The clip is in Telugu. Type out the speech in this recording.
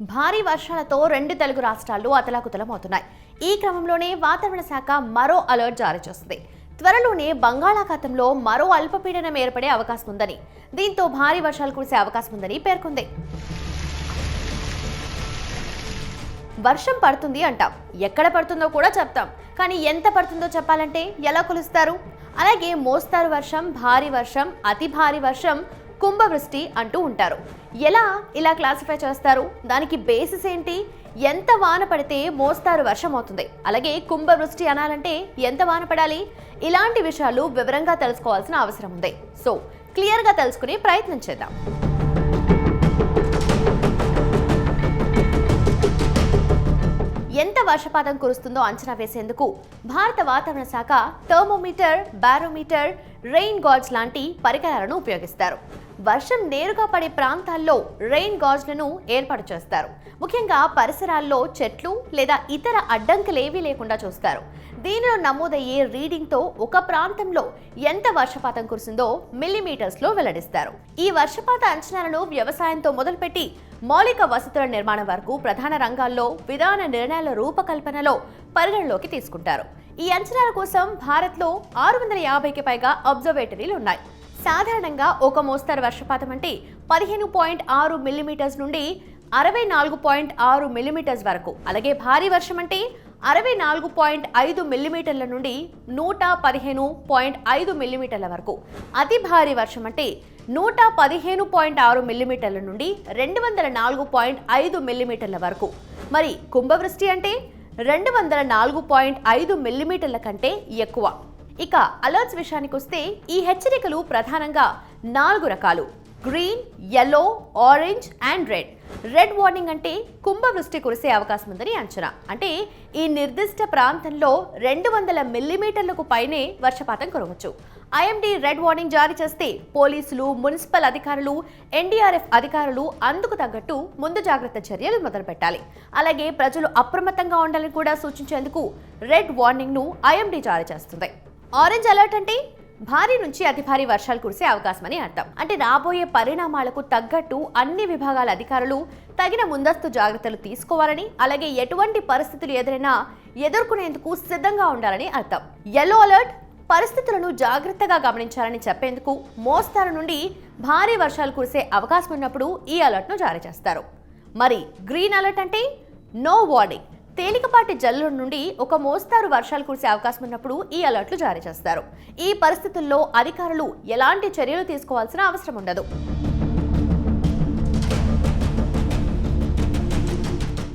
భారీ వర్షాలతో రెండు తెలుగు రాష్ట్రాలు అతలాకుతలమవుతున్నాయి. ఈ క్రమంలోనే వాతావరణ శాఖ మరో అలర్ట్ జారీ చేస్తుంది. త్వరలోనే బంగాళాఖాతంలో మరో అల్పపీడనం ఏర్పడే అవకాశం ఉందని దీంతో భారీ వర్షాలు కురిసే అవకాశం ఉందని పేర్కొంది. వర్షం పడుతుంది అంటాం. ఎక్కడ పడుతుందో కూడా చెప్తాం. కానీ ఎంత పడుతుందో చెప్పాలంటే ఎలా కొలుస్తారు అలాగే మోస్తారు వర్షం భారీ వర్షం అతి భారీ వర్షం కుంభవృష్టి అంటూ ఉంటారు. ఎలా ఇలా క్లాసిఫై చేస్తారు? దానికి బేసిస్ ఏంటి? ఎంత వాన పడితే మోస్తారు వర్షం అవుతుంది. అలాగే కుంభవృష్టి అనాలంటే ఎంత వాన పడాలి? ఇలాంటి విషయాలు వివరంగా తెలుసుకోవాల్సిన అవసరం ఉంది. సో క్లియర్గా తెలుసుకునే ప్రయత్నం చేద్దాం. ఎంత వర్షపాతం కురుస్తుందో అంచనా వేసేందుకు భారత వాతావరణ శాఖ థర్మోమీటర్ బారోమీటర్ రెయిన్ గాడ్స్ లాంటి పరికరాలను ఉపయోగిస్తారు. వర్షం నేరుగా పడే ప్రాంతాల్లో రెయిన్ గాజ్లను ఏర్పాటు చేస్తారు. ముఖ్యంగా పరిసరాల్లో చెట్లు లేదా ఇతర అడ్డంకులేవీ లేకుండా చూస్తారు. దీనిలో నమోదయ్యే రీడింగ్తో ఒక ప్రాంతంలో ఎంత వర్షపాతం కురిసిందో మిల్లీమీటర్స్లో వెల్లడిస్తారు. ఈ వర్షపాత అంచనాలను వ్యవసాయంతో మొదలుపెట్టి మౌలిక వసతుల నిర్మాణం వరకు ప్రధాన రంగాల్లో విధాన నిర్ణయాల రూపకల్పనలో పరిగణలోకి తీసుకుంటారు. ఈ అంచనాల కోసం భారత్లో ఆరు వందల యాభైకి పైగా అబ్జర్వేటరీలు ఉన్నాయి. సాధారణంగా ఒక మోస్తరు వర్షపాతం అంటే పదిహేను పాయింట్ ఆరు మిల్లీమీటర్స్ నుండి అరవై నాలుగు పాయింట్ ఆరు మిల్లీమీటర్స్ వరకు. అలాగే భారీ వర్షం అంటే అరవై నాలుగు పాయింట్ ఐదు మిల్లీమీటర్ల నుండి నూట పదిహేను పాయింట్ ఐదు మిల్లీమీటర్ల వరకు. అతి భారీ వర్షం అంటే నూట పదిహేను పాయింట్ ఆరు మిల్లీమీటర్ల నుండి రెండు వందల నాలుగు పాయింట్ ఐదు మిల్లీమీటర్ల వరకు. మరి కుంభవృష్టి అంటే రెండు వందల నాలుగు పాయింట్ ఐదు మిల్లీమీటర్ల కంటే ఎక్కువ. ఇక అలర్ట్స్ విషయానికి వస్తే ఈ హెచ్చరికలు ప్రధానంగా నాలుగు రకాలు. Green yellow orange and red red warning అంటే కుంభవృష్టి కురిసే అవకాశం ఉందని అంచనా. అంటే ఈ నిర్దిష్ట ప్రాంతంలో రెండు వందల మిల్లీమీటర్లకు పైనే వర్షపాతం కురవచ్చు. ఐఎండీ రెడ్ వార్నింగ్ జారీ చేస్తే పోలీసులు మున్సిపల్ అధికారులు ఎన్డీఆర్ఎఫ్ అధికారులు అందుకు తగ్గట్టు ముందు జాగ్రత్త చర్యలు మొదలుపెట్టాలి. అలాగే ప్రజలు అప్రమత్తంగా ఉండాలని కూడా సూచించేందుకు రెడ్ వార్నింగ్ను ఐఎండీ జారీ చేస్తుంది. ఆరెంజ్ అలర్ట్ అంటే భారీ నుంచి అతి భారీ వర్షాలు కురిసే అవకాశమని అర్థం. అంటే రాబోయే పరిణామాలకు తగ్గట్టు అన్ని విభాగాల అధికారులు తగిన ముందస్తు జాగ్రత్తలు తీసుకోవాలని అలాగే ఎటువంటి పరిస్థితులు ఎదురైనా ఎదుర్కొనేందుకు సిద్ధంగా ఉండాలని అర్థం. ఎల్లో అలర్ట్ పరిస్థితులను జాగ్రత్తగా గమనించాలని చెప్పేందుకు మోస్తారు నుండి భారీ వర్షాలు కురిసే అవకాశం ఉన్నప్పుడు ఈ అలర్ట్ను జారీ చేస్తారు. మరి గ్రీన్ అలర్ట్ అంటే నో వార్నింగ్ తేలికపాటి జల్లుల నుండి ఒక మోస్తారు వర్షాలు కురిసే అవకాశం ఉన్నప్పుడు ఈ అలర్ట్లు జారీ చేస్తారు. ఈ పరిస్థితుల్లో అధికారులు ఎలాంటి చర్యలు తీసుకోవాల్సిన అవసరం ఉండదు.